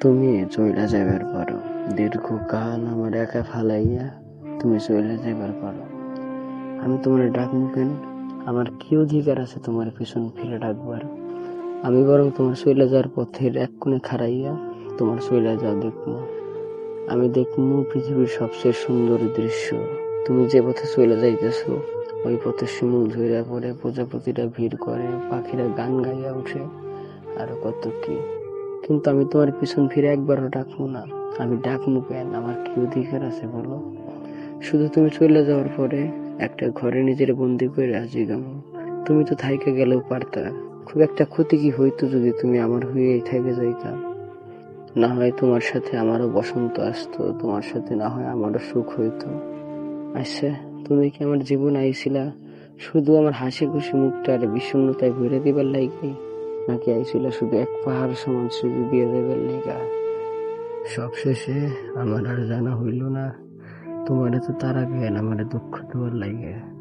তুমি চইলা যাইবার পারো। দীর্ঘকাল আমার একা ফালাইয়া তুমি চইলা যাইবার পারো। আমি তোমার ডাকবো কেন? আমার কি অধিকার আছে তোমার পিছন ফিরে ডাকবার? আমি বরং তোমার চইলা যাওয়ার পথের এক কোণে খাড়াইয়া তোমার চইলা যাও দেখব। আমি দেখব পৃথিবীর সবচেয়ে সুন্দর দৃশ্য। তুমি যে পথে চলে যাইতেছো, ওই পথে শিমুল ধইরা পড়ে, প্রজাপতিরা ভিড় করে, পাখিরা গান গাইয়া উঠে। আর কত কি? কিন্তু আমি তোমার পিছন ফিরে একবারও ডাকবো না। আমি ডাকবো কেন? আমার কি অধিকার আছে বলো? শুধু তুমি চলে যাওয়ার পরে একটা ঘরে নিজের বন্দি করে রাজি গামো তুমি তো থাইকে গেলেও পারতা। খুব একটা ক্ষতি কি হইতো যদি তুমি আমার হয়েই থেকে যাইতা? না হয় তোমার সাথে আমারও বসন্ত আসতো, তোমার সাথে না হয় আমারও সুখ হইতো। আচ্ছা তুমি কি আমার জীবন আইছিলা? শুধু আমার হাসি খুশি মুখটা আর বিষণ্ণতায় ঘুরে দিবার লাইগে নাকি আইছিল শুধু এক পাহাড় সমান সুযোগ দিয়ে দেবেন নিকা সবশেষে আমার আর জানা হইল না। তোমার তো তারা জ্ঞান আমার দুঃখ দেওয়ার লাগে।